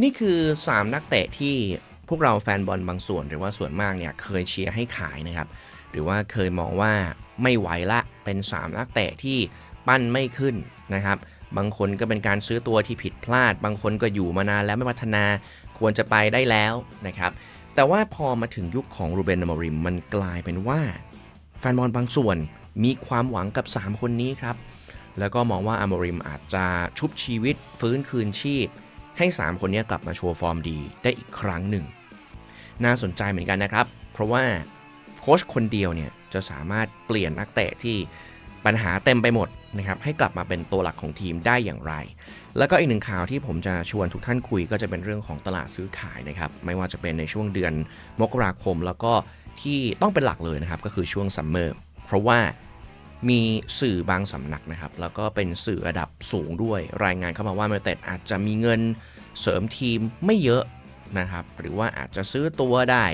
นี่คือ 3 นักเตะที่พวกเราแฟนบอลบางส่วนหรือว่าส่วนมากเนี่ยเคยเชียร์ให้ขายนะครับ หรือว่าเคยมองว่าไม่ไหวละเป็น 3 นักเตะที่ปั้นไม่ขึ้นนะครับ บางคนก็เป็นการซื้อตัวที่ผิดพลาด บางคนก็อยู่มานานแล้วไม่พัฒนาควรจะไปได้แล้วนะครับ แต่ว่าพอมาถึงยุคของรูเบนอมริมมันกลายเป็นว่า แฟนบอลบางส่วนมีความหวังกับ 3 คนนี้ครับ แล้วก็มองว่าอามริมอาจจะชุบชีวิตฟื้นคืนชีพ ให้ 3 คนนี้กลับมาโชว์ฟอร์มดีได้อีกครั้งหนึ่ง น่าสนใจเหมือนกันนะครับ เพราะว่าโค้ชคนเดียวเนี่ยจะสามารถเปลี่ยนนักเตะที่ปัญหาเต็มไปหมดนะครับให้กลับมาเป็นตัวหลักของทีมได้อย่างไร แล้วก็อีกหนึ่งข่าวที่ผมจะชวนทุกท่านคุยก็จะเป็นเรื่องของตลาดซื้อขายนะครับ ไม่ว่าจะเป็นในช่วงเดือนมกราคม แล้วก็ที่ต้องเป็นหลักเลยนะครับก็คือช่วงซัมเมอร์เพราะว่า มีสื่อบางสำนักนะครับ แล้วก็เป็นสื่อระดับสูงด้วย รายงานเข้ามาว่าเมเต็ดอาจจะมีเงินเสริมทีมไม่เยอะนะครับ หรือว่าอาจจะซื้อตัวได้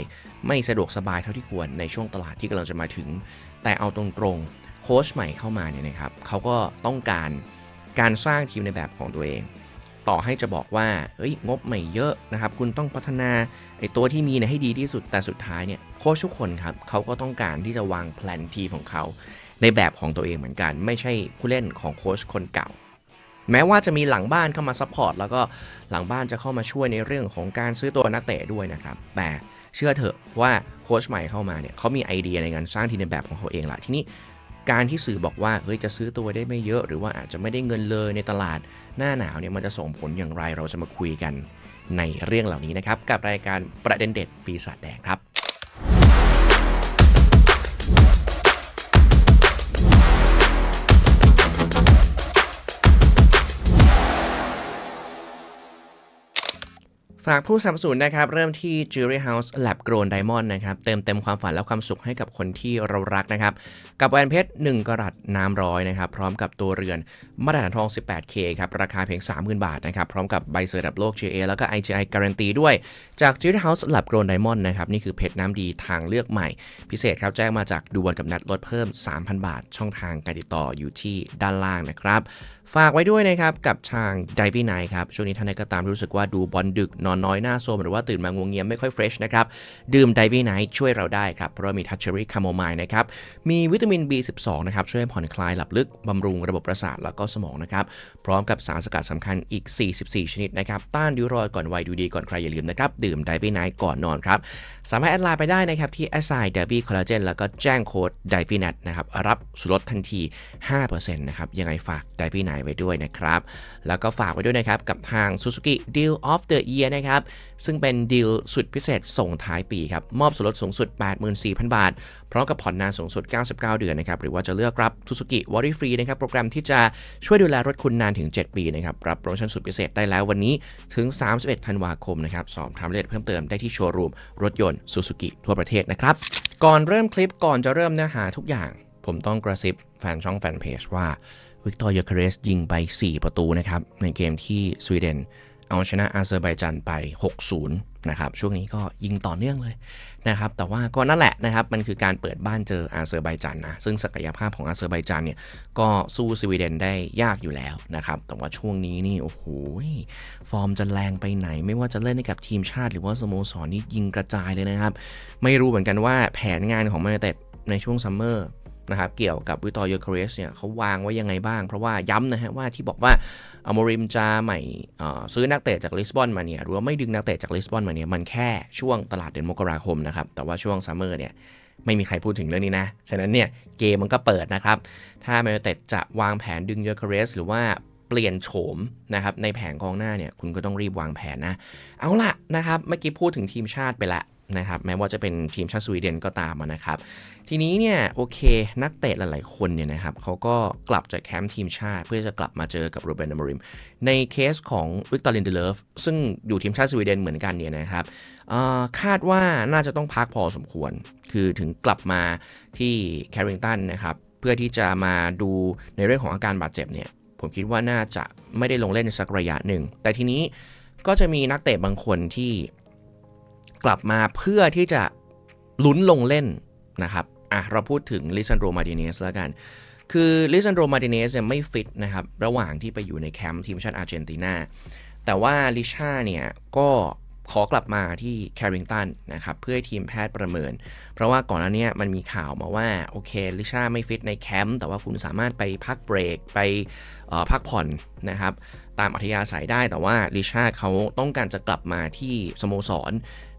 ไม่สะดวกสบายเท่าที่ควรในช่วงตลาดที่กำลังจะมาถึง แต่เอาตรงๆโค้ชใหม่เข้ามาเนี่ยนะครับเขาก็ต้องการการสร้างทีมในแบบของตัวเอง ต่อให้จะบอกว่าเฮ้ยงบไม่เยอะนะครับ คุณต้องพัฒนาไอ้ตัวที่มีเนี่ยให้ดีที่สุดแต่สุดท้ายเนี่ยโค้ชทุกคนครับเขาก็ต้องการที่จะวางแผนทีมของเขา ในแบบของตัวเองเหมือนกัน ไม่ใช่ผู้เล่นของโค้ชคนเก่า แม้ว่าจะมีหลังบ้านเข้ามาซัพพอร์ตแล้วก็หลังบ้านจะเข้ามาช่วยในเรื่องของการซื้อตัวนักเตะด้วยนะครับ แต่เชื่อเถอะว่าโค้ชใหม่เข้ามาเนี่ยเขามีไอเดียในการสร้างทีมในแบบของเขาเองละทีนี้การที่สื่อบอกว่าเฮ้ยจะซื้อตัวได้ไม่เยอะ หรือว่าอาจจะไม่ได้เงินเลยในตลาดหน้าหนาวเนี่ยมันจะส่งผลอย่างไรเราจะมาคุยกันในเรื่องเหล่านี้นะครับ กับรายการประเด็นเด็ดปีศาจแดงครับ ฝากผู้สนับสนุนนะครับ เริ่มที่ Jewelry House Lab Grown Diamond นะครับ เติมเต็มความฝันและความสุขให้กับคนที่เรารักนะครับ กับแหวนเพชร 1กรัตน้ำร้อยนะครับ พร้อมกับตัวเรือนมาตรฐานทอง 18K ครับ ราคาเพียง 30,000 บาทนะครับ พร้อมกับใบเซอร์ดับโลก GA แล้วก็ IGI Guarantee ด้วย จาก Jewelry House Lab Grown Diamond นะครับ นี่คือเพชรน้ำดีทางเลือกใหม่ พิเศษครับแจ้งมาจากดูบอลกับนัดลดเพิ่ม 3,000 บาท ช่องทางการติดต่ออยู่ที่ด้านล่างนะครับ ฝากไว้ด้วยนะครับ กับทาง d i v y Night ครับ ช่วงนี้ท่านใดก็ตามรู้สึกว่าดูบอลดึก นอนน้อยหน้าโซมหรือว่าตื่นมางวงเงียมไม่ค่อยเฟรชนะครับ ดื่ม d i v y Night ช่วยเราได้ครับ เพราะมีทัชเชอรี่คาโมไมล์นะครับ มีวิตามิน B12 นะครับ ช่วยผ่อนคลายหลับลึก บำรุงระบบประสาทแล้วก็สมองนะครับ พร้อมกับสารสกัดสำคัญอีก 44 ชนิดนะครับ ต้านริ้วรอยก่อนวัยดูดีก่อนใครอย่าลืมนะครับดื่ม d i v y Night ก่อนนอนครับสามารถแอดไลน์ไปได้นะครับที่ s i d e b y Collagen แล้วก็แจ้งโค้ด d i v y n e t นะครับรับส่วนลดทันที 5%นะครับยังไงฝาก d i v y n i g h t ไว้ด้วยนะครับ แล้วก็ฝากไว้ด้วยนะครับ กับทาง Suzuki Deal of the Year นะครับ ซึ่งเป็นดีลสุดพิเศษส่งท้ายปีครับ มอบส่วนลดสูงสุด 84,000 บาท พร้อมกับผ่อนนานสูงสุด 99 เดือนนะครับ หรือว่าจะเลือกรับ Suzuki Worry Free นะครับ โปรแกรมที่จะช่วยดูแลรถคุณนานถึง 7 ปีนะครับ รับโปรโมชั่นสุดพิเศษได้แล้ววันนี้ถึง 31 ธันวาคมนะครับ สอบถามรายละเอียดเพิ่มเติมได้ที่โชว์รูมรถยนต์ Suzuki ทั่วประเทศนะครับ ก่อนเริ่มคลิปก่อนจะเริ่มเนื้อหาทุกอย่าง ผมต้องกระซิบแฟนช่องแฟนเพจว่า วิกตอร์ยาเคเรสยิงไป 4 ประตูนะครับ ในเกมที่สวีเดน เอาชนะอาเซอร์ไบจันไป 6-0 นะครับ ช่วงนี้ก็ยิงต่อเนื่องเลยนะครับ แต่ว่าก็นั่นแหละนะครับ มันคือการเปิดบ้านเจออาเซอร์ไบจันนะ ซึ่งศักยภาพของอาเซอร์ไบจันเนี่ย ก็สู้สวีเดนได้ยากอยู่แล้วนะครับ แต่ว่าช่วงนี้นี่ โอ้โห ฟอร์มจะแรงไปไหน ไม่ว่าจะเล่นให้กับทีมชาติ หรือว่าสโมสรนี่ยิงกระจายเลยนะครับ ไม่รู้เหมือนกันว่าแผนงานของแมนเต็ดในช่วงซัมเมอร์ นะครับเกี่ยวกับวิตอร์ยเคเรสเนี่ยเขาวางไว้ยังไงบ้าง เพราะว่าย้ำนะฮะว่าที่บอกว่าอโมริมจะใหม่ซื้อนักเตะจากลิสบอนมาเนี่ยหรือว่าไม่ดึงนักเตะจากลิสบอนมาเนี่ยมันแค่ช่วงตลาดเดือนมกราคมนะครับแต่ว่าช่วงซัมเมอร์เนี่ยไม่มีใครพูดถึงเรื่องนี้นะ ฉะนั้นเนี่ยเกมมันก็เปิดนะครับ ถ้าแมนเต็ดจะวางแผนดึงยเคเรสหรือว่าเปลี่ยนโฉมนะครับในแผงกองหน้าเนี่ยคุณก็ต้องรีบวางแผนนะ เอาละนะครับเมื่อกี้พูดถึงทีมชาติไปละ นะครับแม้ว่าจะเป็นทีมชาติสวีเดนก็ตามนะครับ ทีนี้เนี่ยโอเคนักเตะหลาย ๆ คนเนี่ยนะครับเขาก็กลับจากแคมป์ทีมชาติ เพื่อจะกลับมาเจอกับโรเบนอมริม ในเคสของวิกตอร์ลินเดเลฟซึ่งอยู่ทีมชาติสวีเดนเหมือนกันเนี่ยนะครับคาดว่าน่าจะต้องพักพอสมควร คือถึงกลับมาที่แคริงตันนะครับเพื่อที่จะมาดูในเรื่องของอาการบาดเจ็บเนี่ยผมคิดว่าน่าจะไม่ได้ลงเล่นสักระยะหนึ่ง แต่ทีนี้ก็จะมีนักเตะบางคนที่ กลับมาเพื่อที่จะลุ้นลงเล่นนะครับอะเราพูดถึงลิซันโดมาดิเนสแล้วกัน คือลิซันโดมาดิเนสเนี่ยไม่ฟิตนะครับ ระหว่างที่ไปอยู่ในแคมป์ทีมชาติอาร์เจนตินาแแต่ว่าลิชาเนี่ยก็ขอกลับมาที่แคริงตันนะครับ เพื่อให้ทีมแพทย์ประเมิน เพราะว่าก่อนหน้านี้มันมีข่าวมาว่า โอเค ลิชาไม่ฟิตในแคมป์แต่ว่าคุณสามารถไปพักเบรก ไปพักผ่อนนะครับ ตามอัธยาศัยได้แต่ว่าลิชาเขาต้องการจะกลับมาที่สโมสร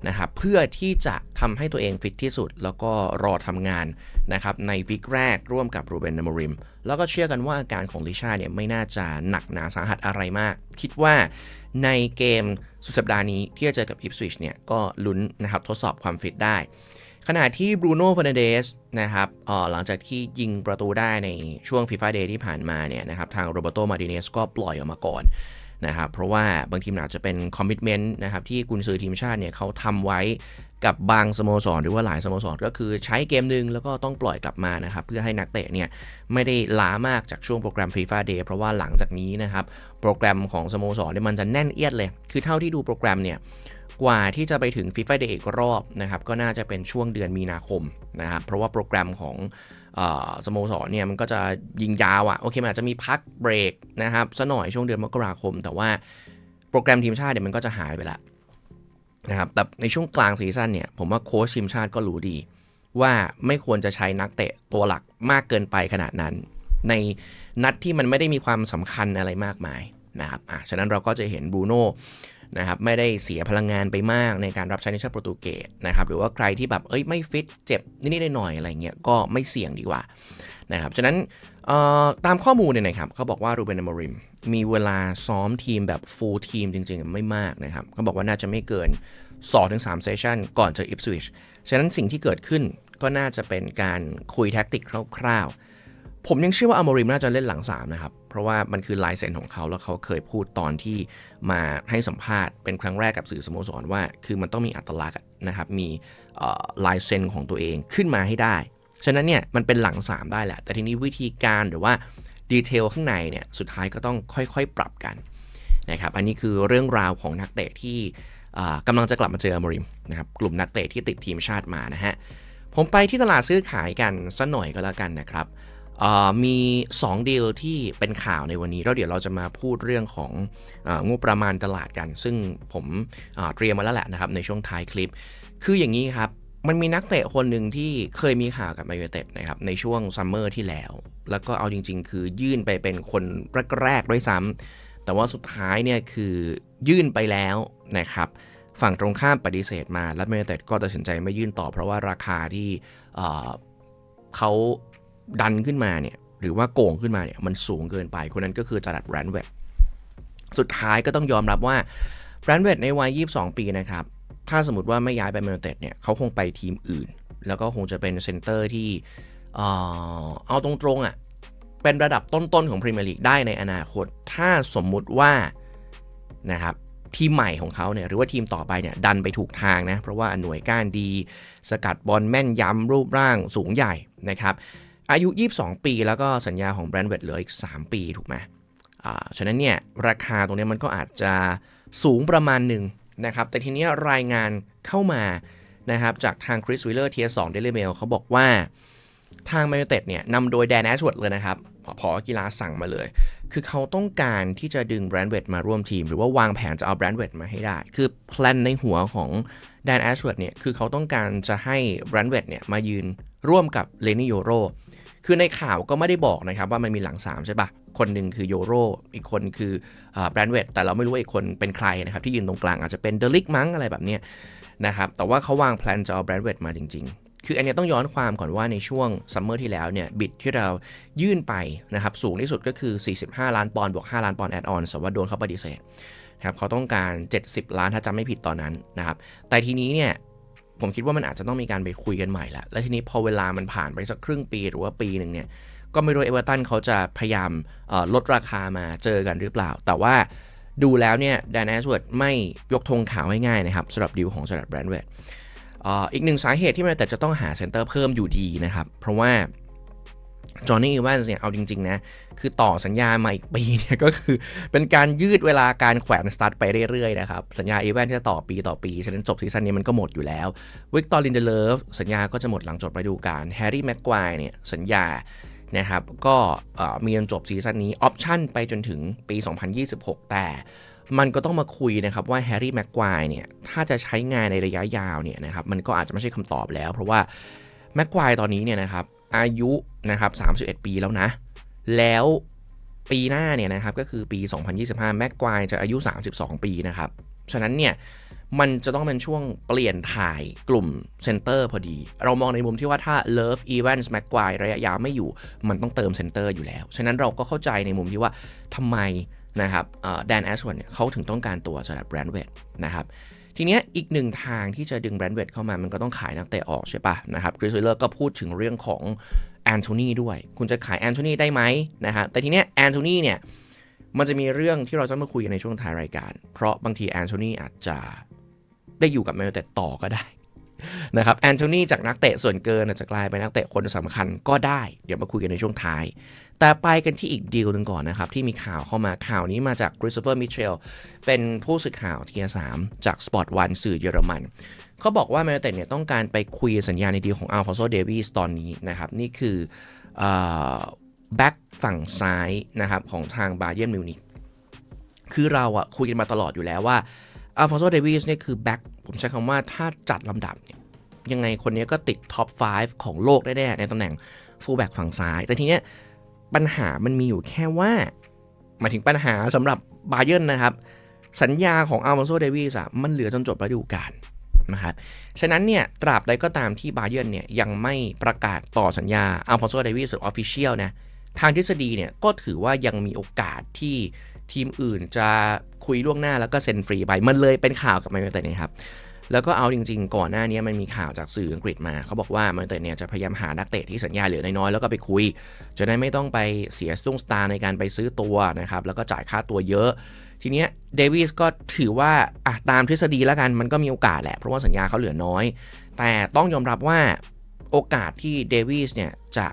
นะครับเพื่อที่จะทำให้ตัวเองฟิตที่สุด แล้วก็รอทำงานนะครับในวิกแรกร่วมกับรูเบนนามริม แล้วก็เชื่อกันว่าอาการของลิชาเนี่ยไม่น่าจะหนักหนาสาหัสอะไรมาก คิดว่าในเกมสุดสัปดาห์นี้ที่จะเจอกับอิฟสวิชเนี่ยก็ลุ้นนะครับทดสอบความฟิตได้ ขณะที่บรูโน่ฟ r นเดสนะครับหลังจากที่ยิงประตูได้ในช่วงฟีฟ่าเดย์ที่ผ่านมาเนี่ยนะครับทางโรเบโตมาติเนสก็ปล่อยออกมาก่อนนะครับเพราะว่าบางทีมอาจจะเป็นคอมมิชเมนต์นะครับที่กุนซือทีมชาติเนี่ยเขาทำไว้กับบางสโมสรหรือว่าหลายสโมสรก็คือใช้เกมหนึ่งแล้วก็ต้องปล่อยกลับมานะครับเพื่อให้นักเตะเนี่ยไม่ได้ล้ามากจากช่วงโปรแกรมฟีฟ่าเดย์เพราะว่าหลังจากนี้นะครับโปรแกรมของสโมสรเนี่ยมันจะแน่นเอียดเลย คือเท่าที่ดูโปรแกรมเนี่ย กว่าที่จะไปถึงฟีฟ่าเดย์อีกรอบนะครับก็น่าจะเป็นช่วงเดือนมีนาคมนะครับเพราะว่าโปรแกรมของสโมสรเนี่ยมันก็จะยิงยาวอะ่ะโอเคมันอาจจะมีพักเบรกนะครับซะหน่อยช่วงเดือนมกราคม แต่ว่าโปรแกรมทีมชาติเนี่ยมันก็จะหายไปละนะครับแต่ในช่วงกลางซีซั่นเนี่ยผมว่าโค้ชทีมชาติก็รู้ดี ว่าไม่ควรจะใช้นักเตะตัวหลักมากเกินไปขนาดนั้น ในนัดที่มันไม่ได้มีความสำคัญอะไรมากมายนะครับอะฉะนั้นเราก็จะเห็นบูโน่ นะครับไม่ได้เสียพลังงานไปมากในการรับใช้ในชาติโปรตุเกสนะครับหรือว่าใครที่แบบเอ้ยไม่ฟิตเจ็บนิดๆหน่อยๆอะไรเงี้ยก็ไม่เสี่ยงดีกว่านะครับฉะนั้นตามข้อมูลเนี่ยนะครับเขาบอกว่ารูเบนอมริมมีเวลาซ้อมทีมแบบฟูลทีมจริงๆ ไม่มากนะครับเขาบอกว่าน่าจะไม่เกิน 2-3 เซสชันก่อนเจออิฟสวิชฉะนั้นสิ่งที่เกิดขึ้นก็น่าจะเป็นการคุยแท็กติกคร่าวๆ ผมยังเชื่อว่าอมริมน่าจะเล่นหลัง3นะครับ เพราะว่ามันคือลายเซ็นของเขาแล้วเขาเคยพูดตอนที่มาให้สัมภาษณ์เป็นครั้งแรกกับสื่อสโมสรว่า คือมันต้องมีอัตลักษณ์นะครับ มีลายเซ็นของตัวเองขึ้นมาให้ได้ ฉะนั้นเนี่ยมันเป็นหลัง 3 ได้แหละ แต่ทีนี้วิธีการหรือว่าดีเทลข้างในเนี่ยสุดท้ายก็ต้องค่อยๆปรับกันนะครับ อันนี้คือเรื่องราวของนักเตะที่กำลังจะกลับมาเจออมริมนะครับกลุ่มนักเตะที่ติดทีมชาติมานะฮะผมไปที่ตลาดซื้อขายกันสัหน่อยก็แล้วกันนะครับ มี 2 ดีลที่เป็นข่าวในวันนี้ แล้วเดี๋ยวเราจะมาพูดเรื่องของงบประมาณตลาดกัน ซึ่งผมเตรียมมาแล้วแหละนะครับในช่วงท้ายคลิป คืออย่างนี้ครับ มันมีนักเตะคนหนึ่งที่เคยมีข่าวกับมายูเต็ดนะครับในช่วงซัมเมอร์ที่แล้ว แล้วก็เอาจริง ๆ คือยื่นไปเป็นคนแรกๆด้วยซ้ำแต่ว่าสุดท้ายเนี่ยคือยื่นไปแล้วนะครับฝั่งตรงข้ามปฏิเสธมา แล้วมายูเต็ดก็ตัดสินใจไม่ยื่นต่อเพราะว่าราคาที่เขา ดันขึ้นมาเนี่ยหรือว่าโกงขึ้นมาเนี่ยมันสูงเกินไป คนนั้นก็คือจารัดแบรนด์เวดสุดท้ายก็ต้องยอมรับว่าแบรนด์เวดในวัย 22 ปีนะครับ ถ้าสมมติว่าไม่ย้ายไปเมลเตดเนี่ยเขาคงไปทีมอื่น แล้วก็คงจะเป็นเซนเตอร์ที่เอาตรงๆอะ่ะเป็นระดับต้นๆของพรีเมียร์ลีกได้ในอนาคต ถ้าสมมุติว่านะครับทีมใหม่ของเขาเนี่ยหรือว่าทีมต่อไปเนี่ยดันไปถูกทางนะ เพราะว่าหน่วยก้านดี สกัดบอลแม่นยำรูปร่างสูงใหญ่นะครับ อายุ 22 ปีแล้วก็สัญญาของแบรนด์เวดเหลืออีก 3 ปีถูกไหมอ่าฉะนั้นเนี่ยราคาตรงนี้มันก็อาจจะสูงประมาณหนึ่งนะครับ แต่ทีนี้รายงานเข้ามานะครับจากทางคริสวิลเลอร์เทียสองเดลิเมลเขาบอกว่าทางมายูเต็ดเนี่ยนำโดยแดนแอชวดเลยนะครับพอกีฬาสั่งมาเลย คือเขาต้องการที่จะดึงแบรนด์เวดมาร่วมทีม หรือว่าวางแผนจะเอาแบรนด์เวดมาให้ได้ คือแพลนในหัวของแดนแอชวดเนี่ยคือเขาต้องการจะให้แบรนด์เวดเนี่ยมายืนร่วมกับเลนี่โยโร คือในข่าวก็ไม่ได้บอกนะครับว่ามันมีหลัง 3 ใช่ปะคนหนึ่งคือโยโรอีกคนคือแบรนด์เวดแต่เราไม่รู้ว่าอีกคนเป็นใครนะครับที่ยืนตรงกลางอาจจะเป็นเดลิกมั้งอะไรแบบนี้นะครับแต่ว่าเขาวางแผนจะเอาแบรนด์เวดมาจริง ๆ คืออันนี้ต้องย้อนความก่อนว่าในช่วงซัมเมอร์ที่แล้วเนี่ยบิดที่เรายื่นไปนะครับสูงที่สุดก็คือ 45 ล้านปอนด์บวก 5 ล้านปอนด์แอดออนแต่ว่าโดนเขาปฏิเสธครับเขาต้องการ 70 ล้านถ้าจำไม่ผิดตอนนั้นนะครับ แต่ทีนี้เนี่ย ผมคิดว่ามันอาจจะต้องมีการไปคุยกันใหม่ละและทีนี้พอเวลามันผ่านไปสักครึ่งปีหรือว่าปีหนึ่งเนี่ยก็ไม่รู้เอเวอร์ตันเขาจะพยายามลดราคามาเจอกันหรือเปล่า แต่ว่าดูแล้วเนี่ยแดนแอสเวิร์ดไม่ยกธงขาวง่ายๆนะครับสำหรับดีลของสลัดแบรนด์เวดอีกหนึ่งสาเหตุที่มันแต่จะต้องหาเซนเตอร์เพิ่มอยู่ดีนะครับ เพราะว่า จอห์นนี่อีวานส์เนี่ยเอาจริง ๆ นะ คือต่อสัญญามาอีกปีเนี่ยก็คือเป็นการยืดเวลาการแขวนสตาร์ทไปเรื่อยๆนะครับ สัญญาอีแวนจะต่อปีต่อปี ฉะนั้นจบซีซั่นนี้มันก็หมดอยู่แล้ววิกตอร์ลินเดเลฟสัญญาก็จะหมดหลังจบฤดูกาลแฮร์รี่แม็กควายเนี่ยสัญญานะครับก็มีจนจบซีซั่นนี้ออปชั่นไปจนถึงปี 2026 แต่มันก็ต้องมาคุยนะครับว่าแฮร์รี่แม็กควายเนี่ยถ้าจะใช้งานในระยะยาวเนี่ยนะครับมันก็อาจจะไม่ใช่คำตอบแล้ว เพราะว่าแม็กควายตอนนี้เนี่ยนะครับ อายุนะครับ31 ปีแล้วนะ แล้วปีหน้าเนี่ยนะครับก็คือปี 2025 แม็กควายจะอายุ 32 ปีนะครับ ฉะนั้นเนี่ยมันจะต้องเป็นช่วงเปลี่ยนถ่ายกลุ่มเซนเตอร์พอดี เรามองในมุมที่ว่าถ้า Love Evans m c q u i r e ระยะยาวไม่อยู่มันต้องเติมเซนเตอร์อยู่แล้ว ฉะนั้นเราก็เข้าใจในมุมที่ว่าทำไมนะครับแดนแอชวันเนี่ยเขาถึงต้องการตัวสำหรับแบรนด์เวดนะครับ ทีเนี้ยอีกหนึ่งทางที่จะดึงแบรนด์เวดเข้ามามันก็ต้องขายนักเตะออกใช่ปะนะครับคริสเลอร์ก็พูดถึงเรื่องของแอนโทนีด้วย คุณจะขายแอนโทนีได้ไหมนะฮะแต่ทีเนี้ยแอนโทนีเนี่ยมันจะมีเรื่องที่เราจะมาคุยกันในช่วงท้ายรายการ เพราะบางทีแอนโทนีอาจจะได้อยู่กับแมนยูแต่ต่อก็ได้นะครับแอนโทนีจากนักเตะส่วนเกินอาจจะกลายเป็นนักเตะคนสำคัญก็ได้ เดี๋ยวมาคุยกันในช่วงท้าย แต่ไปกันที่อีกดีลหนึ่งก่อนนะครับ ที่มีข่าวเข้ามาข่าวนี้มาจากคริสโตเฟอร์มิเชลเป็นผู้สื่อข่าวทีสามจาก Sport One สื่อเยอรมันเขาบอกว่าแมนเต็ดเนี่ยต้องการไปคุยสัญญาในดีลของอัลฟอนโซเดวิสตอนนี้นะครับ นี่คือแบ็กฝั่งซ้ายนะครับของทางบาเย r n m มิวนิกคือเราอะคุยกันมาตลอดอยู่แล้วว่าอัลฟอนโซเดวิสเนี่ยคือแบ็กผมใช้คำว่าถ้าจัดลำดับเนี่ยยังไงคนนี้ก็ติดท็อป 5 ของโลกแน่ๆในตำแหน่งฟูลแบ็กฝั่งซ้าย แต่ทีเนี้ย ปัญหามันมีอยู่แค่ว่าหมายถึงปัญหาสำหรับบาเย r n นะครับ สัญญาของอัลฟอนโซเดวิสอะมันเหลือจนจบฤดูกาลนะครับฉะนั้นเนี่ยตราบใดก็ตามที่บาเย r n เนี่ยยังไม่ประกาศต่อสัญญาอัลฟอนโซเดวิสออฟฟิเชียลนะทางทฤษฎีเนี่ยก็ถือว่ายังมีโอกาสที่ทีมอื่นจะคุยล่วงหน้าแล้วก็เซ็นฟรีไป มันเลยเป็นข่าวกับแมนยูไนเต็ดนะครับ แล้วก็เอาจริง ๆ ก่อนหน้านี้มันมีข่าวจากสื่ออังกฤษมา เขาบอกว่าแมนยูไนเต็ดเนี่ยจะพยายามหานักเตะที่สัญญาเหลือน้อยๆแล้วก็ไปคุย จะได้ไม่ต้องไปเสียสตุ้งสตาร์ในการไปซื้อตัวนะครับแล้วก็จ่ายค่าตัวเยอะ ทีเนี้ยเดวิสก็ถือว่าอะตามทฤษฎีแล้วกันมันก็มีโอกาสแหละ เพราะว่าสัญญาเขาเหลือน้อย แต่ต้องยอมรับว่าโอกาสที่เดวิสเนี่ยจะ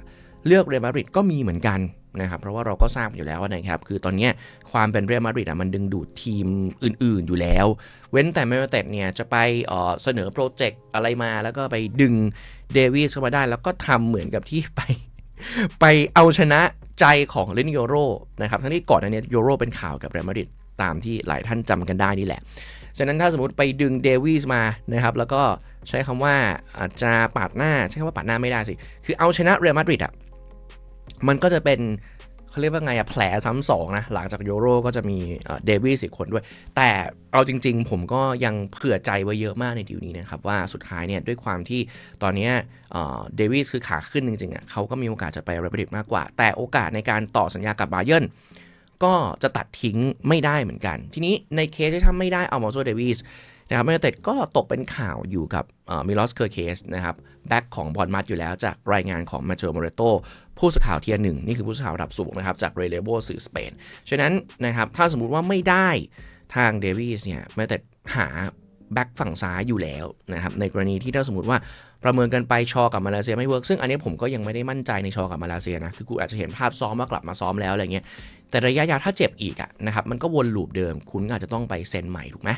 เลือกเรอัลมาดริดก็มีเหมือนกัน นะครับเพราะว่าเราก็ทราบอยู่แล้วนะครับคือตอนนี้ความเป็นเรอัลมาดริดอะมันดึงดูดทีมอื่น ๆอยู่แล้ว เว้นแต่แมนยูเต็ดเนี่ยจะไปเสนอโปรเจกต์อะไรมา แล้วก็ไปดึงเดวิสเข้ามาได้ แล้วก็ทำเหมือนกับที่ไปไปเอาชนะใจของเลนโยโรนะครับทั้งที่ก่อนอันนี้โยโรเป็นข่าวกับเรอัลมาดริดตามที่หลายท่านจำกันได้นี่แหละฉะนั้นถ้าสมมติไปดึงเดวิสมานะครับแล้วก็ใช้คำว่าอาจจะปาดหน้า ใช้คำว่าปาดหน้าไม่ได้สิ คือเอาชนะเรอัลมาดริดอะ มันก็จะเป็นเขาเรียกว่าไงอะแผลซ้ำสองนะ หลังจากโยโรก็จะมีเดวิสอีกคนด้วย แต่เอาจริง ๆ ผมก็ยังเผื่อใจไว้เยอะมากในดีลนี้นะครับ ว่าสุดท้ายเนี่ยด้วยความที่ตอนนี้เดวิสคือขาขึ้นจริงๆอะเขาก็มีโอกาสจะไปเรอัลมาดริดมากกว่า แต่โอกาสในการต่อสัญญากับบาเย r n ก็จะตัดทิ้งไม่ได้เหมือนกัน ทีนี้ในเคสที่ทำไม่ได้เอามอโซเดวิสนะครับแมนเต็ดก็ตกเป็นข่าวอยู่กับมิลอสเคอร์เคสนะครับแบ็กของบอลมัดอยู่แล้วจากรายงานของมาโจโมเรโต ผู้สื่อข่าวเทียร์หนึ่งนี่คือผู้สื่อข่าวระดับสูงนะครับจากเรเลโบสื่อสเปน ฉะนั้นนะครับถ้าสมมุติว่าไม่ได้ทางเดวิสเนี่ยแมนยูเต็ดหาแบ็กฝั่งซ้ายอยู่แล้วนะครับในกรณีที่ถ้าสมมติว่าประเมินกันไปชอกับมาเลเซียไม่เวิร์กซึ่งอันนี้ผมก็ยังไม่ได้มั่นใจในชอกับมาเลเซียนะคือกูอาจจะเห็นภาพซ้อมว่ากลับมาซ้อมแล้วอะไรเงี้ยแต่ระยะยาวถ้าเจ็บอีกอะนะครับมันก็วนลูปเดิมคุณอาจจะต้องไปเซ็นใหม่ถูกไหม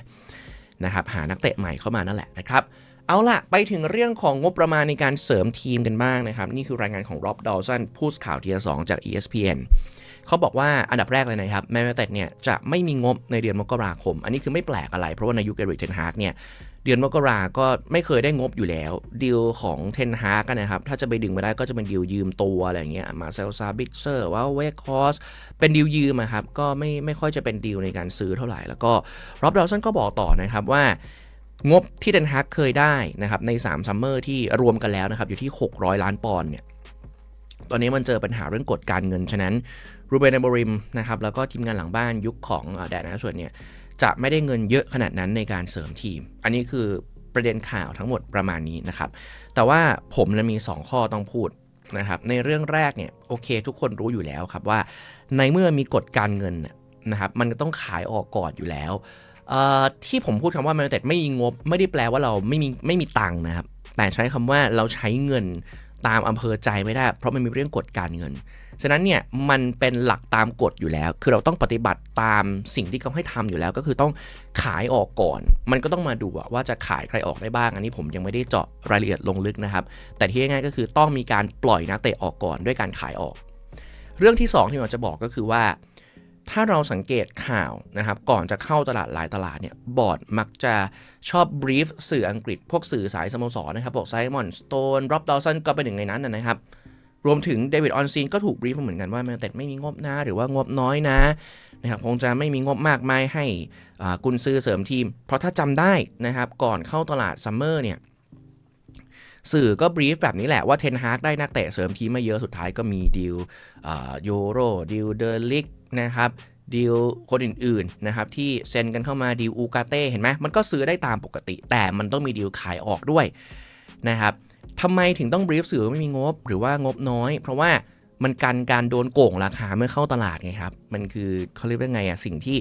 นะครับหานักเตะใหม่เข้ามานั่นแหละนะครับ เอาละไปถึงเรื่องของงบประมาณในการเสริมทีมกันบ้างนะครับ นี่คือรายงานของรอบดอลสันผู้สข่าวทีสองจาก ESPN เขาบอกว่าอันดับแรกเลยนะครับแมนยูเต็ดเนี่ยจะไม่มีงบในเดือนมกราคม อันนี้คือไม่แปลกอะไร เพราะว่าในยุคเอริกเทนฮาร์กเนี่ยเดือนมกราก็ไม่เคยได้งบอยู่แล้วดีลของเทนฮาร์กนะครับ ถ้าจะไปดึงมาได้ก็จะเป็นดีลยืมตัวอะไรเงี้ยมาเซลซาบิกเซอร์ว่าเวคคอสเป็นดีลยืมครับก็ไม่ไม่ค่อยจะเป็นดีลในการซื้อเท่าไหร่ แล้วก็ร็อบดอลสันก็บอกต่อนะครับว่า งบที่เดนฮากเคยได้นะครับใน3ซัมเมอร์ที่รวมกันแล้วนะครับอยู่ที่ 600 ล้านปอนด์เนี่ยตอนนี้มันเจอปัญหาเรื่องกฎการเงิน ฉะนั้นรูเบนเบริมนะครับแล้วก็ทีมงานหลังบ้านยุคของแดนนะส่วนเนี่ยจะไม่ได้เงินเยอะขนาดนั้นในการเสริมทีม อันนี้คือประเด็นข่าวทั้งหมดประมาณนี้นะครับ แต่ว่าผมจะมี 2 ข้อต้องพูดนะครับในเรื่องแรกเนี่ยโอเคทุกคนรู้อยู่แล้วครับว่า ในเมื่อมีกฎการเงินนะครับมันก็ต้องขายออกก่อนอยู่แล้ว ที่ผมพูดคำว่าแมนเต็ดไม่มีงบ ไม่ได้แปลว่าเราไม่มีไม่มีตังค์นะครับ แต่ใช้คำว่าเราใช้เงินตามอำเภอใจไม่ได้ เพราะมันมีเรื่องกฎการเงิน ฉะนั้นเนี่ยมันเป็นหลักตามกฎอยู่แล้ว คือเราต้องปฏิบัติตามสิ่งที่เขาให้ทำอยู่แล้ว ก็คือต้องขายออกก่อน มันก็ต้องมาดูว่าจะขายใครออกได้บ้าง อันนี้ผมยังไม่ได้เจาะรายละเอียดลงลึกนะครับ แต่ที่ง่ายก็คือต้องมีการปล่อยนักเตะออกก่อนด้วยการขายออก เรื่องที่ 2 ที่ผมจะบอกก็คือว่า ถ้าเราสังเกตข่าวนะครับ ก่อนจะเข้าตลาดหลายตลาดเนี่ย บอร์ดมักจะชอบบรีฟสื่ออังกฤษ พวกสื่อสายสโมสรนะครับพวกไซมอนสโตนร็อบดอสันก็เป็นหนึ่งในนั้นนะครับ รวมถึงเดวิดออนซีนก็ถูกบรีฟเหมือนกันว่าแมนเต็ดไม่มีงบนะ หรือว่างบน้อยนะนะครับคงจะไม่มีงบมากมายให้กุนซือเสริมทีม เพราะถ้าจำได้นะครับ ก่อนเข้าตลาดซัมเมอร์เนี่ยสื่อก็บรีฟแบบนี้แหละว่าเทนฮากได้นักเตะเสริมทีมมาเยอะสุดท้ายก็มีดีลยูโรดีลเดลิก นะครับดีลคนอื่นๆนะครับที่เซ็นกันเข้ามาดีลอูกาเต้เห็นไหมมันก็ซื้อได้ตามปกติ แต่มันต้องมีดีลขายออกด้วยนะครับทำไมถึงต้องบรีฟสื่อไม่มีงบหรือว่างบน้อย เพราะว่ามันกันการโดนโกงราคาเมื่อเข้าตลาดไงครับ มันคือเขาเรียกว่าไงอะสิ่งที่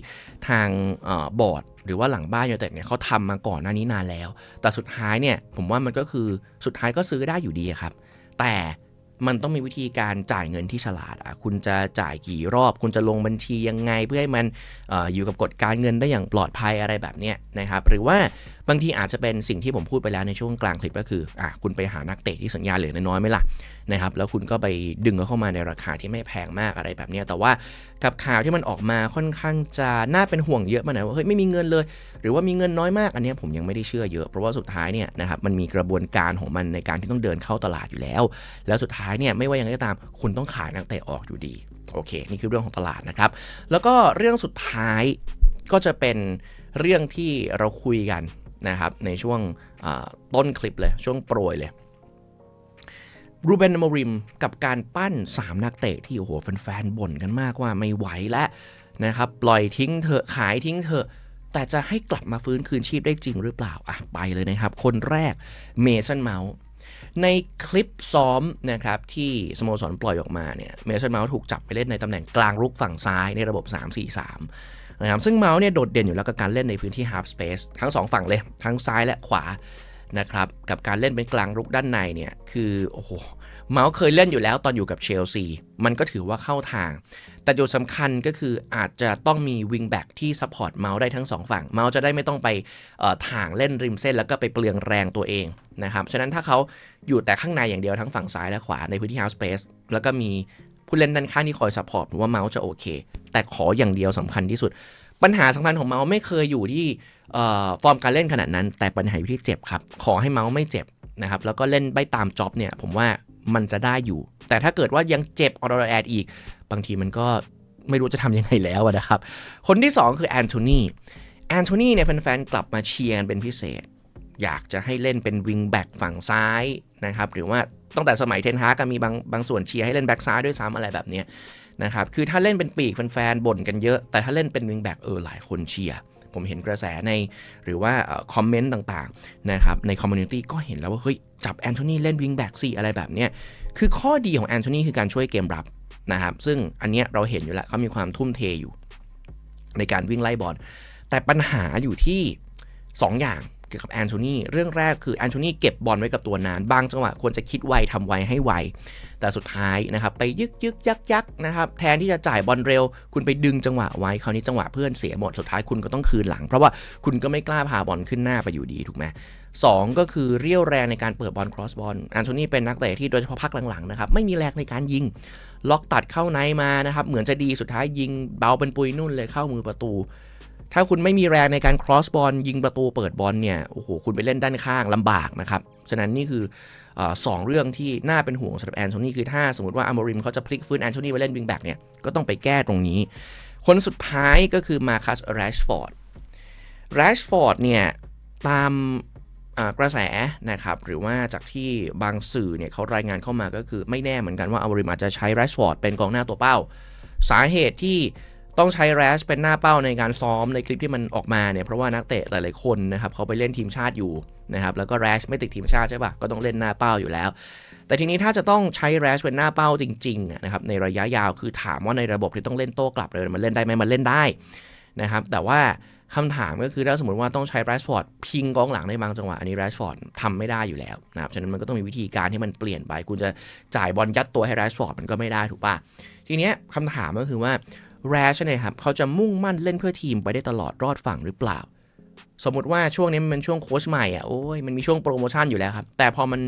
ทางออบอร์ดหรือว่าหลังบ้านยูเต็ดเนี่ยเขาทำมาก่อนหน้านี้นานแล้ว แต่สุดท้ายเนี่ยผมว่ามันก็คือสุดท้ายก็ซื้อได้อยู่ดีครับ แต่ มันต้องมีวิธีการจ่ายเงินที่ฉลาดอะคุณจะจ่ายกี่รอบ คุณจะลงบัญชียังไงเพื่อให้มันอออยู่กับกฎการเงินได้อย่างปลอดภัยอะไรแบบเนี้ยนะครับ หรือว่า บางทีอาจจะเป็นสิ่งที่ผมพูดไปแล้วในช่วงกลางคลิปก็คืออะคุณไปหานักเตะที่สัญญาเหลือน้อยๆไหมล่ะนะครับแล้วคุณก็ไปดึงเขาเข้ามาในราคาที่ไม่แพงมากอะไรแบบนี้แต่ว่ากับข่าวที่มันออกมาค่อนข้างจะน่าเป็นห่วงเยอะมาหน่อยว่าเฮ้ยไม่มีเงินเลย หรือว่ามีเงินน้อยมากอันนี้ผมยังไม่ได้เชื่อเยอะเพราะว่าสุดท้ายเนี่ยนะครับมันมีกระบวนการของมันในการที่ต้องเดินเข้าตลาดอยู่แล้ว แล้วสุดท้ายเนี่ยไม่ว่ายังไงก็ตาม คุณต้องขายนักเตะออกอยู่ดีโอเค นี่คือเรื่องของตลาดนะครับ แล้วก็เรื่องสุดท้ายก็จะเป็นเรื่องที่เราคุยกัน นะครับในช่วงต้นคลิปเลย ช่วงโปรยเลยรูเบนโมริมกับการปั้น 3 นักเตะที่โอ้โหแฟนๆบ่นกันมากว่าไม่ไหวแล้วนะครับปล่อยทิ้งเถอะขายทิ้งเถอะ แต่จะให้กลับมาฟื้นคืนชีพได้จริงหรือเปล่าอะไปเลยนะครับ คนแรกเมสันเมาส์ในคลิปซ้อมนะครับที่สโมสรปล่อยออกมาเนี่ยเมสันเมาส์ถูกจับไปเล่นในตำแหน่งกลางรุกฝั่งซ้ายในระบบ 3-4-3 นะครับซึ่งเมาส์เนี่ยโดดเด่นอยู่แล้วกับการเล่นในพื้นที่ half space ทั้ง 2 ฝั่งเลย ทั้งซ้ายและขวานะครับกับการเล่นเป็นกลางรุกด้านในเนี่ยคือโอ้โหเมาส์เคยเล่นอยู่แล้วตอนอยู่กับเชลซีมันก็ถือว่าเข้าทาง แต่จุดสำคัญก็คืออาจจะต้องมีวิงแบ็กที่ซัพพอร์ตเมาส์ได้ทั้งสองฝั่ง เมาส์จะได้ไม่ต้องไปถ่างเล่นริมเส้น แล้วก็ไปเปลืองแรงตัวเองนะครับฉะนั้นถ้าเขาอยู่แต่ข้างในอย่างเดียวทั้งฝั่งซ้ายและขวาในพื้นที่ half space แล้วก็มีผู้เล่นด้านข้างที่คอยซัพพอร์ตผมว่าเมาส์จะโอเค แต่ขออย่างเดียวสำคัญที่สุด ปัญหาสำคัญของเมาส์ไม่เคยอยู่ที่ฟอร์มการเล่นขนาดนั้น แต่ปัญหาอยู่ที่เจ็บครับ ขอให้เมาส์ไม่เจ็บนะครับ แล้วก็เล่นไปตามจ็อบเนี่ย ผมว่ามันจะได้อยู่ แต่ถ้าเกิดว่ายังเจ็บออร์แอดอีก บางทีมันก็ไม่รู้จะทำยังไงแล้วนะครับ คนที่ 2 คือแอนโทนีแอนโทนีเนี่ยแฟนๆกลับมาเชียร์กันเป็นพิเศษ อยากจะให้เล่นเป็นวิงแบ็กฝั่งซ้ายนะครับ หรือว่าตั้งแต่สมัยเทนฮาร์กมีบางบางส่วนเชียร์ให้เล่นแบ็กซ้ายด้วยซ้ำอะไรแบบนี้ นะครับคือถ้าเล่นเป็นปีกแฟนๆบ่นกันเยอะ แต่ถ้าเล่นเป็นวิงแบ็กเออหลายคนเชียร์ผมเห็นกระแสในหรือว่าคอมเมนต์ต่างๆนะครับในคอมมูนิตี้ก็เห็นแล้วว่าเฮ้ยจับแอนโทนีเล่นวิงแบ็กสี่อะไรแบบเนี้ยคือข้อดีของแอนโทนีคือการช่วยเกมรับนะครับซึ่งอันเนี้ยเราเห็นอยู่แล้วเขามีความทุ่มเทอยู่ ในการวิ่งไล่บอลแต่ปัญหาอยู่ที่ 2อย่าง เกี่ยวกับแอนโทนีเรื่องแรกคือแอนโทนีเก็บบอลไว้กับตัวนาน บางจังหวะควรจะคิดไวทำไวให้ไว แต่สุดท้ายนะครับ ไปยึกยึกยักยักนะครับแทนที่จะจ่ายบอลเร็ว คุณไปดึงจังหวะไว้คราวนี้จังหวะเพื่อนเสียหมดสุดท้ายคุณก็ต้องคืนหลัง เพราะว่าคุณก็ไม่กล้าพาบอลขึ้นหน้าไปอยู่ดีถูกไหมสองก็คือเรี่ยวแรงในการเปิดบอล cross บอลแอนโทนีเป็นนักเตะที่โดยเฉพาะพักหลังๆนะครับไม่มีแรงในการยิงล็อกตัดเข้าในมานะครับเหมือนจะดีสุดท้ายยิงเบาเป็นปุยนุ่นเลยเข้ามือประตู ถ้าคุณไม่มีแรงในการ cross บอลยิงประตูเปิดบอลเนี่ยโอ้โหคุณไปเล่นด้านข้างลำบากนะครับ ฉะนั้นนี่คืออสองเรื่องที่น่าเป็นห่วงสำหรับแอนโทนีคือถ้าสมมติว่าอามอริมเขาจะพลิกฟื้นแอนโทนีไปเล่นวิงแบ็กเนี่ยก็ต้องไปแก้ตรงนี้ คนสุดท้ายก็คือมาคัสแรชฟอร์ดแรชฟอร์ดเนี่ยตามกระแสนะครับหรือว่าจากที่บางสื่อเนี่ยเขารายงานเข้ามาก็คือไม่แน่เหมือนกันว่าอามอริมอาจจะใช้แรชฟอร์ดเป็นกองหน้าตัวเป้า สาเหตุที่ ต้องใช้แรชเป็นหน้าเป้าในการซ้อมในคลิปที่มันออกมาเนี่ยเพราะว่านักเตะหลายๆคนนะครับเขาไปเล่นทีมชาติอยู่นะครับแล้วก็แรชไม่ติดทีมชาติใช่ปะก็ต้องเล่นหน้าเป้าอยู่แล้ว แต่ทีนี้ถ้าจะต้องใช้แรชเป็นหน้าเป้าจริงๆนะครับในระยะยาวคือถามว่าในระบบที่ต้องเล่นโต้กลับเลยมันเล่นได้ไหมมันเล่นได้นะครับแต่ว่าคำถามก็คือถ้าสมมติว่าต้องใช้แรชฟอร์ดพิงกองหลังในบางจังหวะ อันนี้แรชฟอร์ดทำไม่ได้อยู่แล้วนะครับ ฉะนั้นมันก็ต้องมีวิธีการที่มันเปลี่ยนไป คุณจะจ่ายบอลยัดตัวให้แรชฟอร์ดมันก็ไม่ได้ถูกปะทีเนี้ยคำถามก็คือว่า แรชเนี่ยครับเขาจะมุ่งมั่นเล่นเพื่อทีมไปได้ตลอดรอดฝั่งหรือเปล่า สมมติว่าช่วงนี้มันเป็นช่วงโค้ชใหม่อะโอ้ยมันมีช่วงโปรโมชั่นอยู่แล้วครับ แต่พอมัน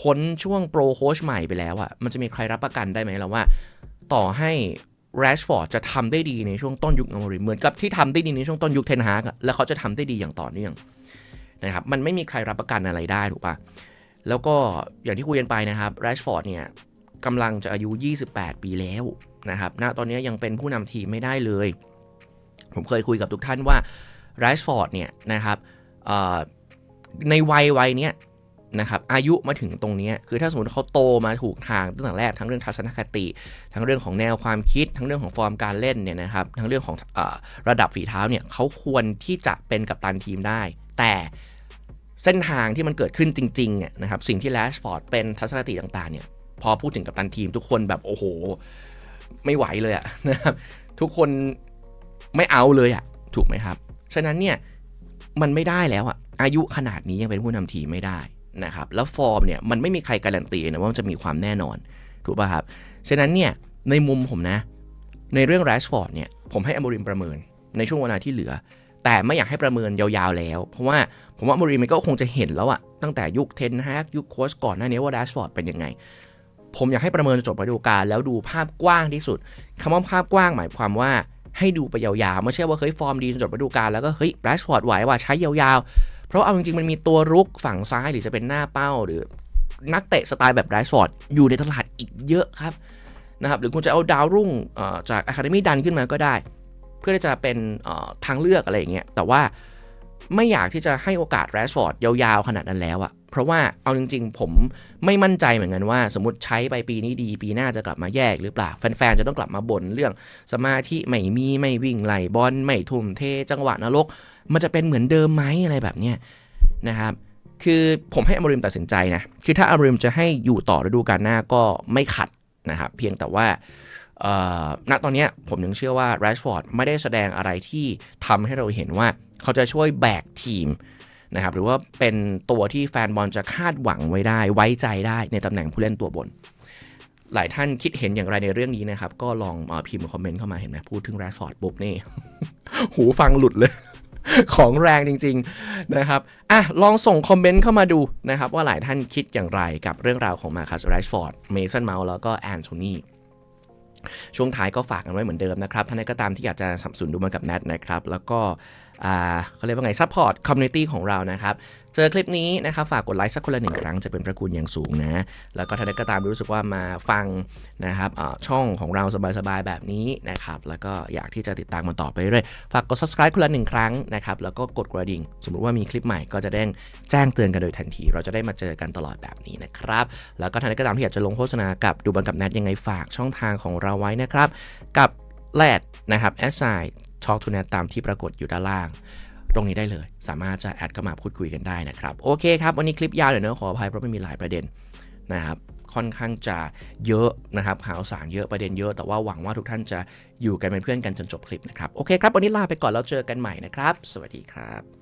พ้นช่วงโปรโค้ชใหม่ไปแล้วอะมันจะมีใครรับประกันได้ไหมล่ะว่า ต่อให้แรชฟอร์ดจะทำได้ดีในช่วงต้นยุคอมริมเหมือนกับที่ทำได้ดีในช่วงต้นยุคเทนฮากแล้วเขาจะทำได้ดีอย่างต่อเนื่องนะครับมันไม่มีใครรับประกันอะไรได้ถูกปะแล้วก็อย่างที่คุยกันไปนะครับแรชฟอร์ดเนี่ยกำลังจะอายุ 28 ปีแล้ว นะครับณตอนนี้ยังเป็นผู้นำทีมไม่ได้เลย ผมเคยคุยกับทุกท่านว่าแรชฟอร์ดเนี่ยนะครับในวัยวัยเนี้ยนะครับอายุมาถึงตรงเนี้ยคือถ้าสมมติเขาโตมาถูกทางตั้งแต่แรกทั้งเรื่องทัศนคติ ทั้งเรื่องของแนวความคิด ทั้งเรื่องของฟอร์มการเล่นเนี่ยนะครับทั้งเรื่องของอระดับฝีเท้าเนี่ยเขาควรที่จะเป็นกัปตันทีมได้ แต่เส้นทางที่มันเกิดขึ้นจริงๆเนี่ยนะครับสิ่งที่แรชฟอร์ดเป็นทัศนคติต่างๆเนี่ยพอพูดถึงกัปตันทีมทุกคนแบบโอ้โห ไม่ไหวเลยอะนะครับทุกคนไม่เอาเลยอะถูกไหมครับ ฉะนั้นเนี่ยมันไม่ได้แล้วอะอายุขนาดนี้ยังเป็นผู้นำทีมไม่ได้นะครับแล้วฟอร์มเนี่ยมันไม่มีใครการันตีนะว่ามันจะมีความแน่นอนถูกป่ะครับฉะนั้นเนี่ยในมุมผมนะ ในเรื่องแรชฟอร์ดเนี่ยผมให้อมริมประเมินในช่วงเวลาที่เหลือ แต่ไม่อยากให้ประเมินยาวๆแล้ว เพราะว่าผมว่าอมริมมันก็คงจะเห็นแล้วอะตั้งแต่ยุคเทนฮากยุคโค้ชก่อนหน้านี้ว่าแรชฟอร์ดเป็นยังไง ผมอยากให้ประเมินจบฤดูกาลแล้วดูภาพกว้างที่สุดคำว่าภาพกว้างหมายความว่าให้ดูไปยาวๆ ไม่ใช่ว่าเฮ้ยฟอร์มดีจนจบฤดูกาลแล้วก็เฮ้ยแรชฟอร์ดไหวว่าใช้ยาวๆ เพราะเอาจริงๆ มันมีตัวรุกฝั่งซ้ายหรือจะเป็นหน้าเป้าหรือนักเตะสไตล์แบบแรชฟอร์ดอยู่ในตลาดอีกเยอะครับนะครับหรือคุณจะเอาดาวรุ่งเอ่อจากอะคาเดมี่ดันขึ้นมาก็ได้ เพื่อที่จะเป็นทางเลือกอะไรอย่างเงี้ยแต่ว่าไม่อยากที่จะให้โอกาสแรชฟอร์ดยาวๆขนาดนั้นแล้วอะ เพราะว่าเอาจริง ๆ ผมไม่มั่นใจเหมือนกันว่า สมมติใช้ไปปีนี้ดี ปีหน้าจะกลับมาแยกหรือเปล่า แฟนๆ จะต้องกลับมาบ่นเรื่องสมาธิไม่มีไม่วิ่งไหลบอลไม่ทุ่มเทจังหวะนรก มันจะเป็นเหมือนเดิมไหมอะไรแบบเนี้ยนะครับคือผมให้อมริมตัดสินใจนะ คือถ้าอมริมจะให้อยู่ต่อฤดูกาลหน้าก็ไม่ขัดนะครับ เพียงแต่ว่าณตอนนี้ผมยังเชื่อว่าแรชฟอร์ดไม่ได้แสดงอะไรที่ทำให้เราเห็นว่าเขาจะช่วยแบกทีม นะครับหรือว่าเป็นตัวที่แฟนบอลจะคาดหวังไว้ได้ ไว้ใจได้ในตำแหน่งผู้เล่นตัวบน หลายท่านคิดเห็นอย่างไรในเรื่องนี้นะครับ ก็ลองอพิมพ์คอมเมนต์เข้ามาเห็นไหมพูดถึงแรชฟอร์ดปุ๊บนี่ หูฟังหลุดเลย ของแรงจริง ๆนะครับอะลองส่งคอมเมนต์เข้ามาดูนะครับ ว่าหลายท่านคิดอย่างไรกับเรื่องราวของมาคัสแรชฟอร์ดเมสันเมาส์แล้วก็แอนโทนีช่วงท้ายก็ฝากกันไว้เหมือนเดิมนะครับท่านใดก็ตามที่อยากจะสับสนุนดูมันกับแนทนะครับ แล้วก็ เขาเรียกว่าไงซัพพอร์ตคอมมูนิตี้ของเรานะครับ เจอคลิปนี้นะครับฝากกดไลค์สักคนละหนึ่งครั้งจะเป็นประคุณอย่างสูงนะ แล้วก็ท่านก็ตามรู้สึกว่ามาฟังนะครับช่องของเราสบายๆแบบนี้นะครับ แล้วก็อยากที่จะติดตามมันต่อไปเรื่อยฝากกด subscribe คนละหนึ่งครั้งนะครับ แล้วก็กดกระดิ่ง สมมติว่ามีคลิปใหม่ก็จะได้แจ้งเตือนกันโดยทันที เราจะได้มาเจอกันตลอดแบบนี้นะครับ แล้วก็ท่านก็ตามที่อยากจะลงโฆษณากับดูบันกับแนทยังไงฝากช่องทางของเราไว้นะครับ กับแลดนะครับ s i Talk to Net ตามที่ปรากฏอยู่ด้านล่าง ตรงนี้ได้เลย สามารถจะแอดเข้ามาพูดคุยกันได้นะครับ โอเคครับ วันนี้คลิปยาวเดี๋ยวเนอะขออภัยเพราะไม่มีหลายประเด็นนะครับค่อนข้างจะเยอะนะครับข่าวสารเยอะประเด็นเยอะ แต่ว่าหวังว่าทุกท่านจะอยู่กันเป็นเพื่อนกันจนจบคลิปนะครับ โอเคครับ วันนี้ลาไปก่อนแล้วเจอกันใหม่นะครับ สวัสดีครับ